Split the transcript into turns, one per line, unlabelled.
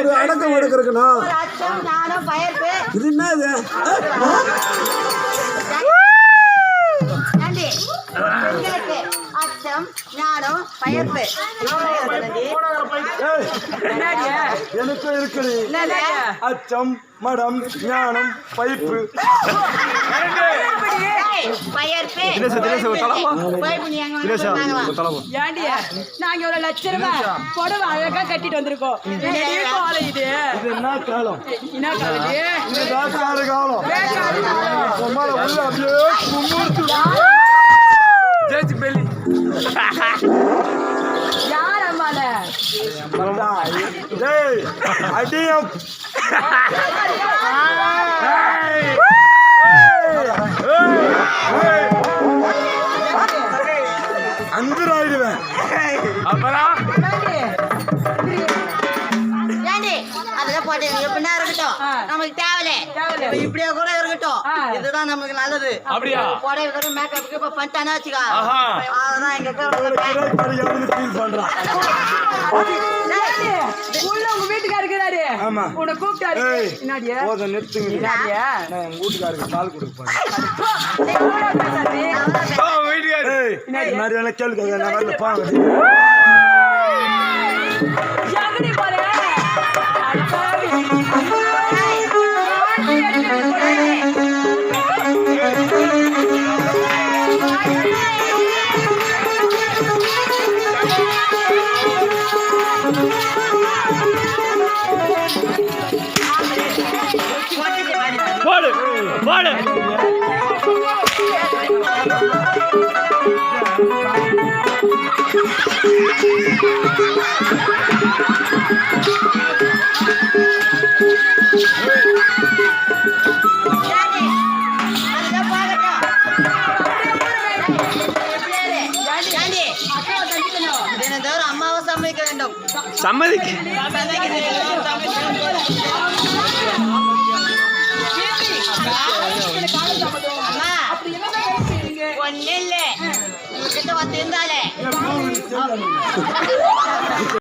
ஒரு அடக்கம்
பயர்ப்பு
இது என்ன இது
பயர்ப்பு
ஏய், எனக்கு இருக்குது அச்சம் மடம் ஞானம் பைப்பு
தினேஷ், தினேஷ், ஒரு தலமா?
பயர்ப்பு நீ அங்க வந்து சொன்னாங்களா?
ஏண்டியா நாங்க ஒரு லட்ச ரூபாய் புடவை அழகா கட்டிட்டு வந்திருக்கோம். இது
இது என்ன காலம்?
என்ன காலம் இது?
இது வேக்காடு காலம். உம்மால உள்ள அப்படியே கும்பிடுத்து
ஜெயிச்சு பெல்லி.
யார் அம்மால
டேய் அடியம்.
நமக்கு தேவையில்ல.
தேவையில்ல.
இப்ப இப்படியே கூட இருக்கட்டும். இதுதான் நமக்கு நல்லது.
அப்படியா?
புடவை கூட மேக்கப்புக்கு இப்ப பண்ணிட்டானா வச்சுக்கோ. அதான் எங்க
உள்ள உங்க
ஆமா.
உன்னை கூப்பிட்டாரு. என்னாடியா
நிறுத்துங்க.
என்னாடியா
நான் எங்க வீட்டுக்காருக்கு பால்
வீட்டுக்காரு
கேள்வி நான் வரல. பாங்க
போடு போடு
தினந்தோறும் அம்மாவை சமைக்க வேண்டும்
சம்மதிக்கு?
ஒன்னும் இல்ல உங்ககிட்ட வந்து இருந்தாலே